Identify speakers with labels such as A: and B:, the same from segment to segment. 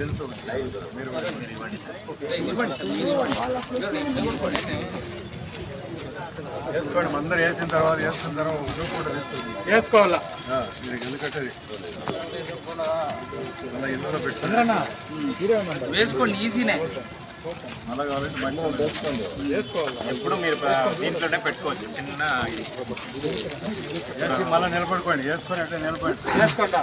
A: తెలుసు. మీరు వేసుకోండి అందరు వేసిన తర్వాత వేసుకున్న తర్వాత కూడా వేసుకోండి.
B: వేసుకోవాలా?
A: మీరు ఎందుకంటే అలా ఇళ్ళలో
C: వేసుకోండి ఈజీనే.
A: అలా కావాలంటే మంచి వేసుకోండి.
C: ఎప్పుడు మీరు దీంట్లోనే పెట్టుకోవచ్చు చిన్న
A: మళ్ళీ నిలబడుకోండి వేసుకొని అట్లా నిలబడి
B: వేసుకోండా.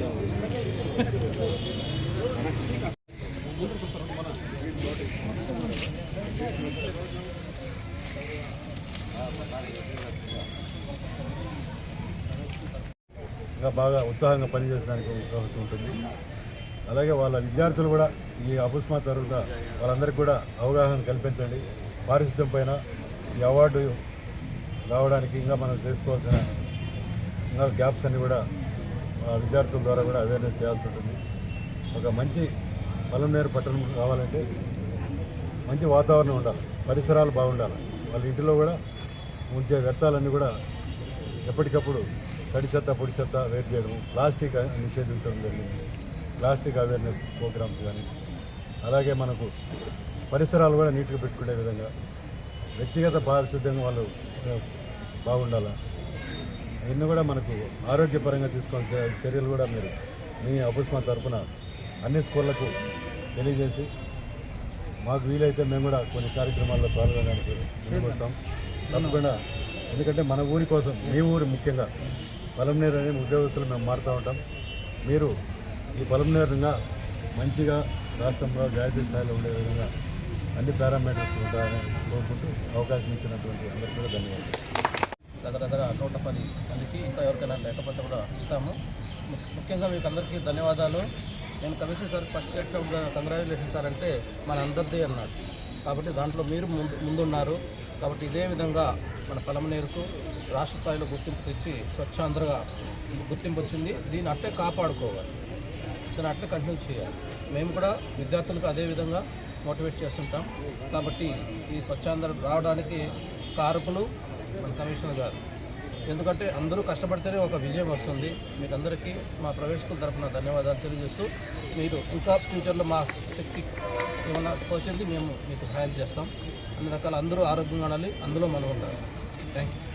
A: కావాలి ఇంకా బాగా ఉత్సాహంగా పనిచేసడానికి అవకాశం ఉంటుంది. అలాగే వాళ్ళ విద్యార్థులు కూడా ఈ అపస్మాత్ తరువాత వాళ్ళందరికీ కూడా అవగాహన కల్పించండి. పారిశుద్ధ్యం పైన ఈ అవార్డు రావడానికి ఇంకా మనం చేసుకోవాల్సిన ఇంకా గ్యాప్స్ అన్ని కూడా ఆ విద్యార్థుల ద్వారా కూడా అవేర్నెస్ చేయాల్సి ఉంటుంది. ఒక మంచి పలంనేరు పట్టణం కావాలంటే మంచి వాతావరణం ఉండాలి. పరిసరాలు బాగుండాలి. వాళ్ళ ఇంటిలో కూడా ఉంచే వ్యర్థాలన్నీ కూడా ఎప్పటికప్పుడు తడి చెత్త పొడి చెత్త వేరు చేయడం ప్లాస్టిక్ నిషేధించడం జరిగింది. ప్లాస్టిక్ అవేర్నెస్ ప్రోగ్రామ్స్ కానీ అలాగే మనకు పరిసరాలు కూడా నీట్గా పెట్టుకునే విధంగా వ్యక్తిగత పారిశుద్ధ్యంగా వాళ్ళు బాగుండాలా? ఇవన్నీ కూడా మనకు ఆరోగ్యపరంగా తీసుకోవాల్సిన చర్యలు కూడా మీరు మీ అపుస్మా తరఫున అన్ని స్కూళ్ళకు తెలియజేసి మాకు వీలైతే మేము కూడా కొన్ని కార్యక్రమాల్లో పాల్గొనడానికి ముందుకు తప్పకుండా. ఎందుకంటే మన ఊరి కోసం మీ ఊరు ముఖ్యంగా పొలంనేరు అనే ఉద్యోగస్తులు మేము మారుతూ ఉంటాం. మీరు ఈ పొలంనేరుగా మంచిగా రాష్ట్రంలో జాతీయ స్థాయిలో ఉండే విధంగా అన్ని పారామీటర్స్ ఉంటాయని కోరుకుంటూ అవకాశం ఇచ్చినటువంటి అందరికీ కూడా ధన్యవాదాలు.
D: దగ్గర దగ్గర నూట పని అందుకే ఇంకా ఎవరికైనా లేకపోతే కూడా ఇస్తాము. ముఖ్యంగా మీకు అందరికీ ధన్యవాదాలు. నేను కమిషన్ సార్ ఫస్ట్ చెప్పినప్పుడు కంగ్రాచులేషన్ సార్ అంటే మన అందరిది అన్నాడు. కాబట్టి దాంట్లో మీరు ముందు ముందున్నారు. కాబట్టి ఇదే విధంగా మన పలమనేరుకు రాష్ట్ర స్థాయిలో గుర్తింపు తెచ్చి స్వచ్ఛాంధ్రగా గుర్తింపు వచ్చింది. దీన్ని అట్టే కాపాడుకోవాలి. దాన్ని అట్లా కంటిన్యూ చేయాలి. మేము కూడా విద్యార్థులకు అదే విధంగా మోటివేట్ చేస్తుంటాం. కాబట్టి ఈ స్వచ్ఛాంధ్ర రావడానికి కారకులు మన కమిషనర్ గారు. ఎందుకంటే అందరూ కష్టపడితేనే ఒక విజయం వస్తుంది. మీకు అందరికీ మా ప్రైవేట్ స్కూల్ తరఫున ధన్యవాదాలు తెలియజేస్తూ మీరు ఇంకా ఫ్యూచర్లో మా శక్తి ఏమన్నా తోచింది మేము మీకు సహాయం చేస్తాం. అన్ని రకాల అందరూ ఆరోగ్యంగా ఉండాలి. అందులో మనం ఉండాలి. Thank you